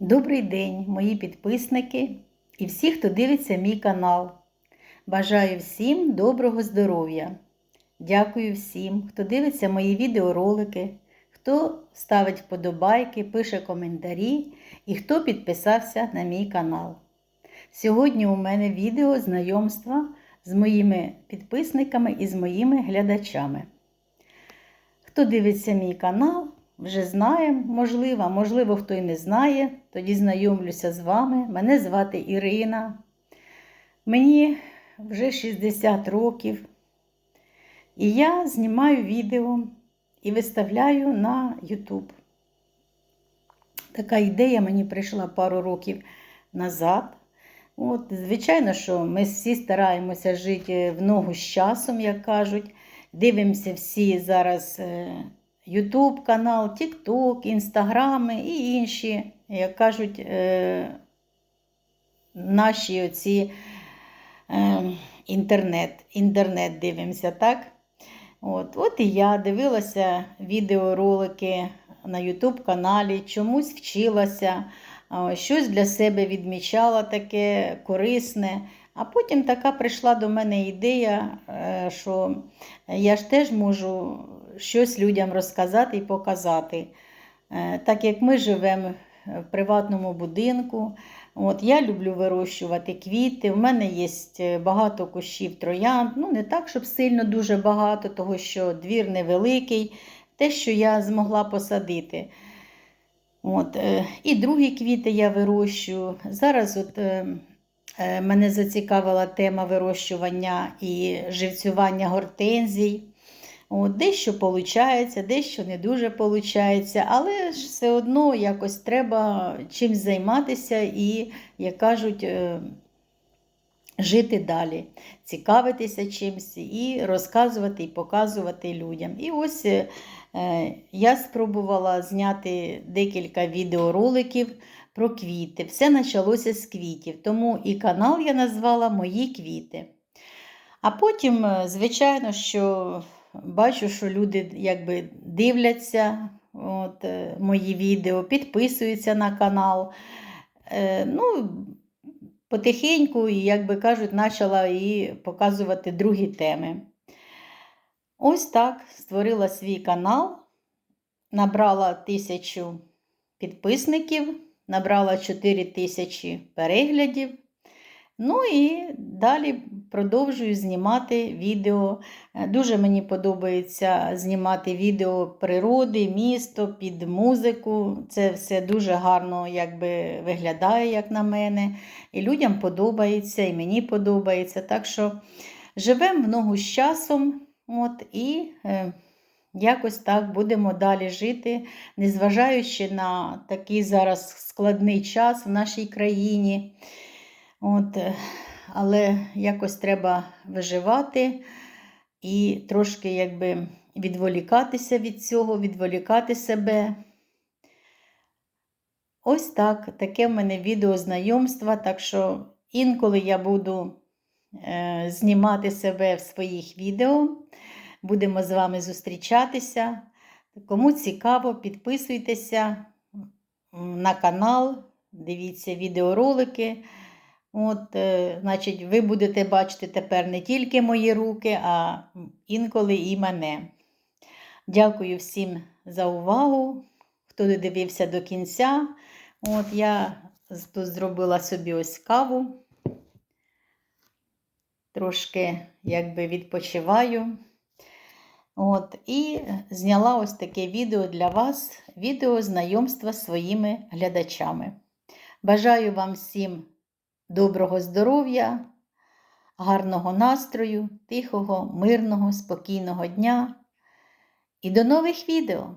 Добрий день, мої підписники і всі, хто дивиться мій канал. Бажаю всім доброго здоров'я. Дякую всім, хто дивиться мої відеоролики, хто ставить вподобайки, пише коментарі і хто підписався на мій канал. Сьогодні у мене відео знайомства з моїми підписниками і з моїми глядачами. Хто дивиться мій канал, вже знає, можливо, можливо, хто й не знає, тоді знайомлюся з вами. Мене звати Ірина. Мені вже 60 років. І я знімаю відео і виставляю на YouTube. Така ідея мені прийшла пару років назад. От, Звичайно, що ми всі стараємося жити в ногу з часом, як кажуть. Дивимося всі зараз YouTube канал, TikTok, Інстаграми і інші, як кажуть, е, наші оці е, інтернет, інтернет дивимося, так? От, От і я дивилася відеоролики на YouTube каналі, чомусь вчилася, щось для себе відмічала таке корисне. А потім така прийшла до мене ідея, е, що я ж теж можу щось людям розказати і показати. Е, так як ми живемо в приватному будинку, от я люблю вирощувати квіти. У мене є е, багато кущів троянд. Ну, не так, щоб сильно дуже багато, того що двір невеликий, те, що я змогла посадити. От, І другі квіти я вирощую. Зараз от мене зацікавила тема вирощування і живцювання гортензій. От, Дещо виходить, дещо не дуже виходить, але ж все одно якось треба чимось займатися і, як кажуть, е, жити далі, цікавитися чимось і розказувати і показувати людям. І ось е, я спробувала зняти декілька відеороликів про квіти. Все почалося з квітів, тому і канал я назвала Мої квіти. А потім, е, звичайно, що бачу, що люди якби дивляться от, е, мої відео, підписуються на канал. Е, ну, Потихеньку, як би кажуть, почала і показувати другі теми. Ось так створила свій канал, набрала тисячу підписників, набрала 4 тисячі переглядів. Ну і далі продовжую знімати відео. Е, дуже мені подобається знімати відео природи, місто під музику. Це все дуже гарно якби, виглядає, як на мене. І людям подобається, і мені подобається. Так що живемо в ногу з часом. От, і е, якось так будемо далі жити, незважаючи на такий зараз складний час в нашій країні. От, е, Але якось треба виживати і трошки якби відволікатися від цього, відволікати себе. Ось так, таке в мене відео знайомства, так що інколи я буду е, знімати себе в своїх відео. Будемо з вами зустрічатися. Кому цікаво, підписуйтеся на канал, дивіться відеоролики. От, е, значить, Ви будете бачити тепер не тільки мої руки, а інколи і мене. Дякую всім за увагу, хто додивився до кінця. От Я тут зробила собі ось каву, трошки якби відпочиваю. От, І зняла ось таке відео для вас, відео знайомства з своїми глядачами. Бажаю вам всім доброго здоров'я, гарного настрою, тихого, мирного, спокійного дня і до нових відео!